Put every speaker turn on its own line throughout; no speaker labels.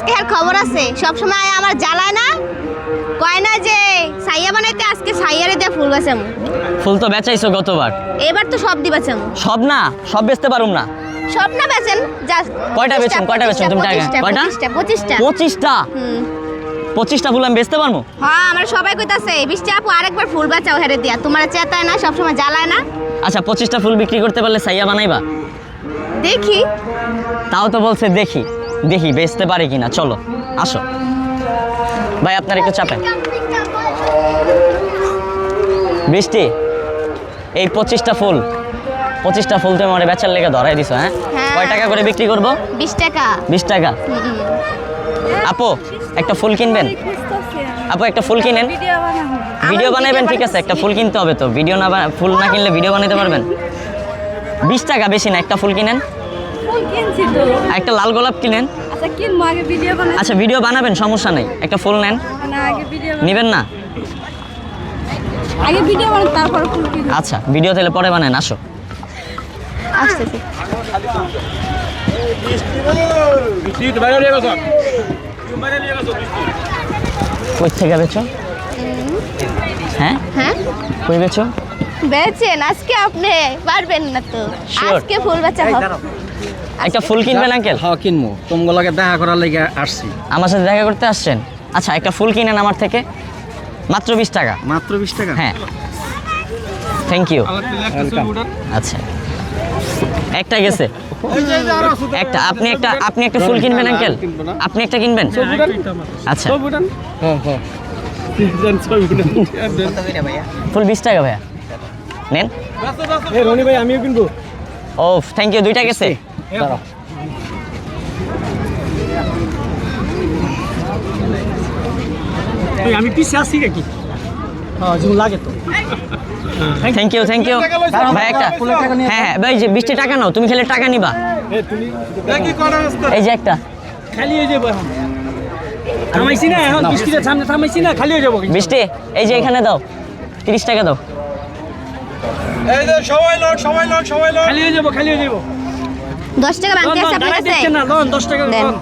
আজকে আর খবর আছে? সব সময় আমার জ্বালায় না কয় না যে সাইয়া বানাইতে আজকে সাইয়ারে দিয়ে ফুল বেচাম।
ফুল তো বেচাইছো গতবার।
এবার তো সব দি বেচাম।
সব না? সব বেচতে পারুম না?
সব না বেচেন যা
কয়টা বেচেন? কয়টা বেচেন? তুমি টাকা- কয়টা?
পঁচিশটা পঁচিশটা।
পঁচিশটা?
হুম।
পঁচিশটা ফুল আমি বেচতে পারব
হ্যাঁ আমরা সবাই কইতাছে বৃষ্টি আপু আরেকবার ফুল বাঁচাও হেরে দিয়া। তোমার চেতায় না সবসময় জ্বালায় না?
আচ্ছা পঁচিশটা ফুল বিক্রি করতে পারলে সাইয়া বানাইবা?
দেখি।
তাও তো বলছে দেখি। দেখি বেচতে পারি কিনা? চলো আসো। ভাই আপনার একটু চাপেন। বৃষ্টি এই পঁচিশটা ফুল পঁচিশটা ফুল তুমি আমার বেচার লেগে ধরাই দিছো হ্যাঁ?
হ্যাঁ।
কয় টাকা করে বিক্রি করব?
বিশ টাকা।
বিশ টাকা? আপু একটা ফুল কিনবেন? আপু একটা ফুল কিনেন। ভিডিও বানাবেন ঠিক আছে একটা ফুল কিনতে হবে তো। ভিডিও না ফুল না কিনলে ভিডিও বানাতে পারবেন? বিশ টাকা বেশি না একটা ফুল কিনেন। একটা লাল গোলাপ কিনেন।
আচ্ছা ভিডিও
আচ্ছা বানাবেন সমস্যা নেই। একটা ফুল নেন। নেবেন না?
আগে ভিডিও বানাই তারপর ফুল কিনবো।
আচ্ছা ভিডিও তাহলে পরে বানান আসো। কই থেকে বেচো? হ্যাঁ?
হ্যাঁ?
কই বেচো?
বেচেন আজকে আপনি পারবেন না তো।
Sure.
আজকে ফুল বেচা হবে
একটা ফুল কিনবেন আঙ্কেল?
হ্যাঁ কিনবো। তোমাগুলোকে দেখা করার লেগে আসছি।
আমার সাথে দেখা করতে আসছেন? আচ্ছা একটা ফুল কিনেন আমার থেকে। মাত্র বিশ টাকা।
মাত্র বিশ টাকা?
হ্যাঁ। থ্যাংক ইউ
ওয়েলকাম
আচ্ছা। একটা গেছে। একটা আপনি একটা আপনি একটা ফুল কিনবেন আঙ্কেল? আপনি একটা কিনবেন? আচ্ছা।
হ্যাঁ হ্যাঁ।
ফুল বিশ টাকা ভাইয়া। নেন।
রনি ভাই আমিও কিনবো।
ও থ্যাংক ইউ দুইটা গেছে।
আমি পিছিয়ে আসছি নাকি? লাগে তো।
থ্যাংক ইউ থ্যাংক ইউ ভাই একটা। হ্যাঁ হ্যাঁ ভাই যে বিশটি টাকা নাও তুমি খেলে টাকা নিবা। এই যে একটা।
খালি হয়ে যাব থামাইছি না এখন বৃষ্টিটা সামনে থামাইছি না খালি হয়ে যাব
বৃষ্টি এই যে এখানে দাও। তিরিশ টাকা দাও।
এই যে সবাই লোক সবাই লোক সবাই লোক
খালি হয়ে যাব খালি হয়ে যাব।
দশ টাকা বাংকে আছে আপনার কাছে?
না লোন দশ টাকা লোন।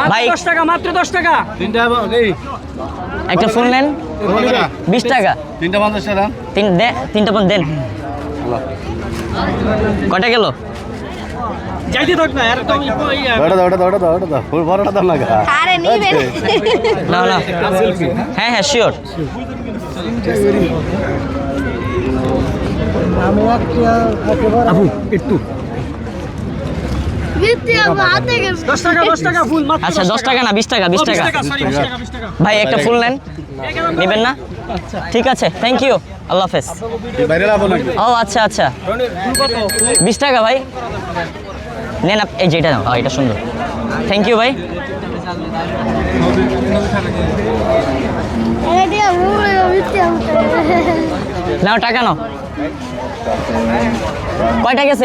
মাত্র দশ টাকা মাত্র দশ টাকা।
তিনটা
একটা ফুল নেন। বিশ টাকা।
তিনটা পঞ্চাশ টাকা
তিন দে তিনটা পন দেন। কটা গেল?
যাইতে থাক না একদম
ওটা ওটা ওটা ওটা ফুল ভরাটা দাও না
আরে নিবেন।
না না। হ্যাঁ হ্যাঁ শিওর
আপু একটু। দশ টাকা দশ টাকা ফুল মাত্র
আচ্ছা দশ টাকা। না বিশ টাকা বিশ টাকা। ভাই একটা ফুল নেন। নেবেন না? ঠিক আছে থ্যাংক ইউ আল্লাহ হাফেজ। ও আচ্ছা আচ্ছা। বিশ টাকা ভাই। নেন এই যে এটা নাও। এটা সুন্দর। থ্যাংক ইউ ভাই। নাও টাকা নাও। কয়টা গেছে?